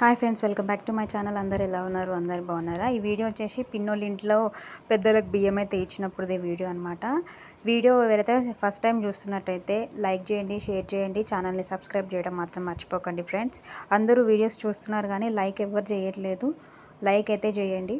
Hi friends welcome back to my channel. అందరు ఎలా ఉన్నారు? అందరు బాగున్నారా? ఈ వీడియో వచ్చేసి పిన్నోళ్ళ ఇంట్లో పెద్దలకు బియ్యం అయితే ఇచ్చినప్పుడుదే వీడియో అనమాట వీడియో ఎవరైతే ఫస్ట్ టైం చూస్తున్నట్టయితే లైక్ చేయండి షేర్ చేయండి ఛానల్ని సబ్స్క్రైబ్ చేయడం మాత్రం మర్చిపోకండి ఫ్రెండ్స్. అందరూ వీడియోస్ చూస్తున్నారు కానీ లైక్ ఎవరు చేయట్లేదు. లైక్ అయితే చేయండి.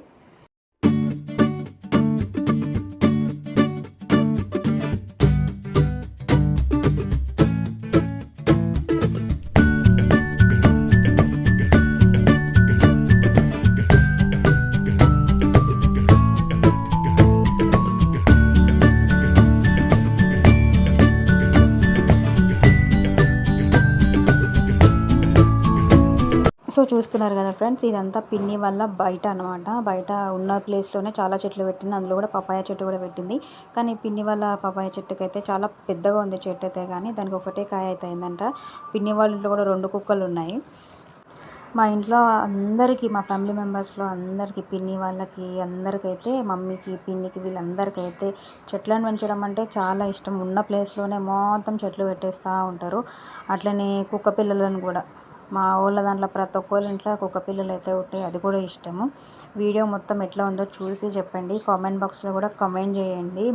సో చూస్తున్నారు కదా ఫ్రెండ్స్ ఇదంతా పిన్ని వల్ల బయట అనమాట బయట ఉన్న ప్లేస్లోనే చాలా చెట్లు పెట్టింది. అందులో కూడా పపాయ చెట్టు కూడా పెట్టింది. కానీ పిన్ని వల్ల పపాయ చెట్టుకి అయితే చాలా పెద్దగా ఉంది చెట్టు అయితే కానీ. దానికి ఒకటే కాయ అయితే అయిందంట. పిన్ని వాళ్ళ ఇంట్లో కూడా రెండు కుక్కలు ఉన్నాయి. మా ఇంట్లో అందరికీ మా ఫ్యామిలీ మెంబర్స్లో అందరికీ పిన్ని వాళ్ళకి అందరికైతే మమ్మీకి పిన్నికి వీళ్ళందరికైతే చెట్లను పెంచడం అంటే చాలా ఇష్టం. ఉన్న ప్లేస్లోనే మొత్తం చెట్లు పెట్టేస్తూ ఉంటారు. అట్లనే కుక్క పిల్లలను కూడా. మా ఊళ్ళో దాంట్లో ప్రతి ఒక్కరి ఇంట్లో కుక్క పిల్లలు అయితే ఉంటాయి అది కూడా ఇష్టము. వీడియో మొత్తం ఎట్లా ఉందో చూసి చెప్పండి. కామెంట్ బాక్స్లో కూడా కామెంట్ చేయండి.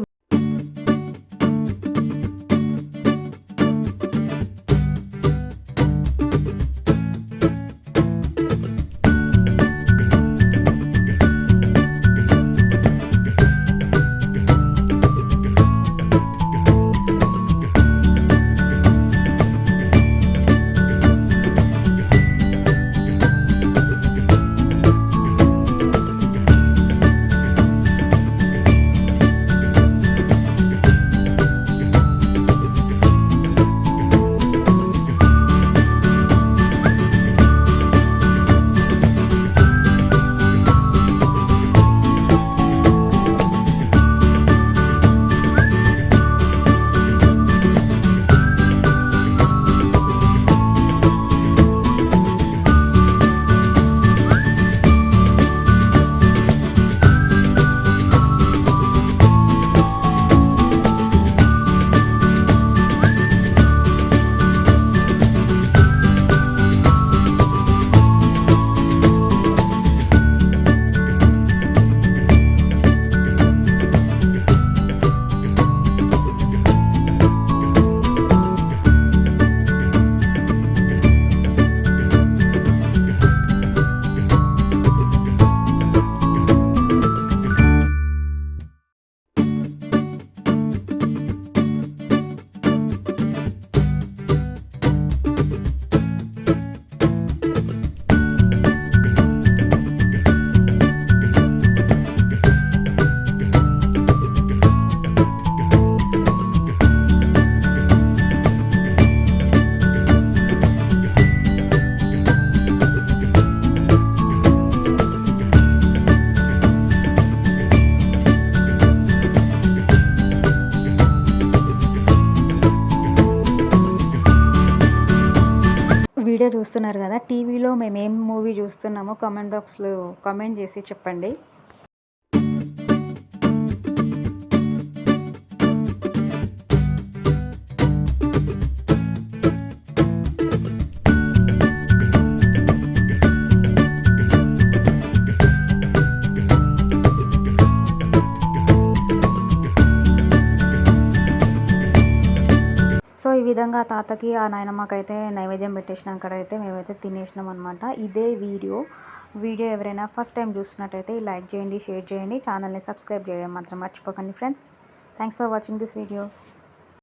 వీడియో చూస్తున్నారు కదా టీవీలో మేము ఏం మూవీ చూస్తున్నామో కామెంట్ బాక్స్లో కామెంట్ చేసి చెప్పండి. విధంగా తాతకి ఆ నాయనమ్మకైతే నైవేద్యం పెట్టేసినాకైతే మేమైతే తినేసినాం అనమాట ఇదే వీడియో. వీడియో ఎవరైనా ఫస్ట్ టైం చూస్తున్నట్టయితే లైక్ చేయండి షేర్ చేయండి. ఛానల్ని సబ్స్క్రైబ్ చేయడం మాత్రం మర్చిపోకండి friends. Thanks for watching this video